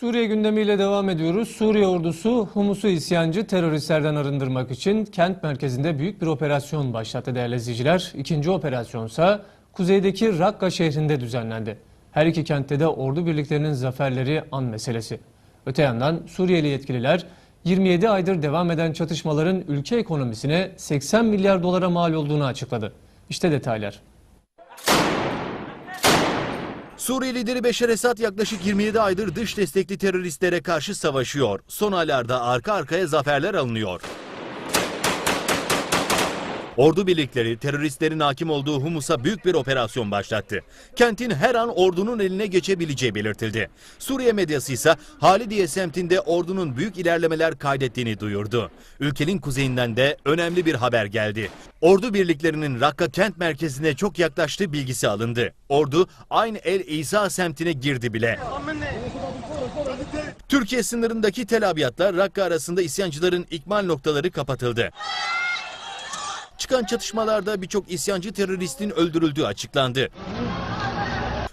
Suriye gündemiyle devam ediyoruz. Suriye ordusu Humus'u isyancı teröristlerden arındırmak için kent merkezinde büyük bir operasyon başlattı değerli izleyiciler. İkinci operasyonsa kuzeydeki Rakka şehrinde düzenlendi. Her iki kentte de ordu birliklerinin zaferleri an meselesi. Öte yandan Suriyeli yetkililer 27 aydır devam eden çatışmaların ülke ekonomisine 80 milyar dolara mal olduğunu açıkladı. İşte detaylar. Suriye lideri Beşar Esad yaklaşık 27 aydır dış destekli teröristlere karşı savaşıyor. Son aylarda arka arkaya zaferler alınıyor. Ordu birlikleri teröristlerin hakim olduğu Humus'a büyük bir operasyon başlattı. Kentin her an ordunun eline geçebileceği belirtildi. Suriye medyası ise Halidiye semtinde ordunun büyük ilerlemeler kaydettiğini duyurdu. Ülkenin kuzeyinden de önemli bir haber geldi. Ordu birliklerinin Rakka kent merkezine çok yaklaştığı bilgisi alındı. Ordu aynı El İsa semtine girdi bile. Türkiye sınırındaki Tel Abyad'la Rakka arasında isyancıların ikmal noktaları kapatıldı. Çıkan çatışmalarda birçok isyancı teröristin öldürüldüğü açıklandı.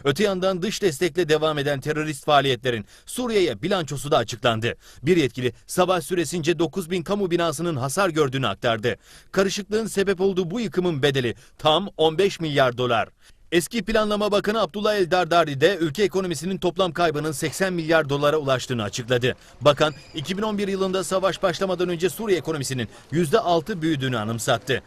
Öte yandan dış destekle devam eden terörist faaliyetlerin Suriye'ye bilançosu da açıklandı. Bir yetkili sabah süresince 9 bin kamu binasının hasar gördüğünü aktardı. Karışıklığın sebep olduğu bu yıkımın bedeli tam 15 milyar dolar. Eski Planlama Bakanı Abdullah El Dardari de ülke ekonomisinin toplam kaybının 80 milyar dolara ulaştığını açıkladı. Bakan 2011 yılında savaş başlamadan önce Suriye ekonomisinin %6 büyüdüğünü anımsattı.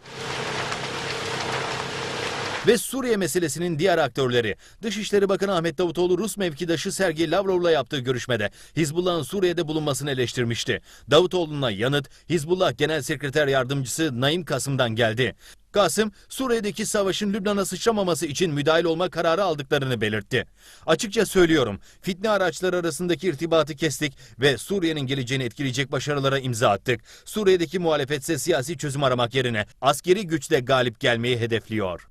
Ve Suriye meselesinin diğer aktörleri. Dışişleri Bakanı Ahmet Davutoğlu Rus mevkidaşı Sergey Lavrov'la yaptığı görüşmede Hizbullah'ın Suriye'de bulunmasını eleştirmişti. Davutoğlu'na yanıt Hizbullah Genel Sekreter Yardımcısı Naim Kasım'dan geldi. Kasım, Suriye'deki savaşın Lübnan'a sıçramaması için müdahil olma kararı aldıklarını belirtti. Açıkça söylüyorum, fitne araçları arasındaki irtibatı kestik ve Suriye'nin geleceğini etkileyecek başarılara imza attık. Suriye'deki muhalefetse siyasi çözüm aramak yerine askeri güçle galip gelmeyi hedefliyor.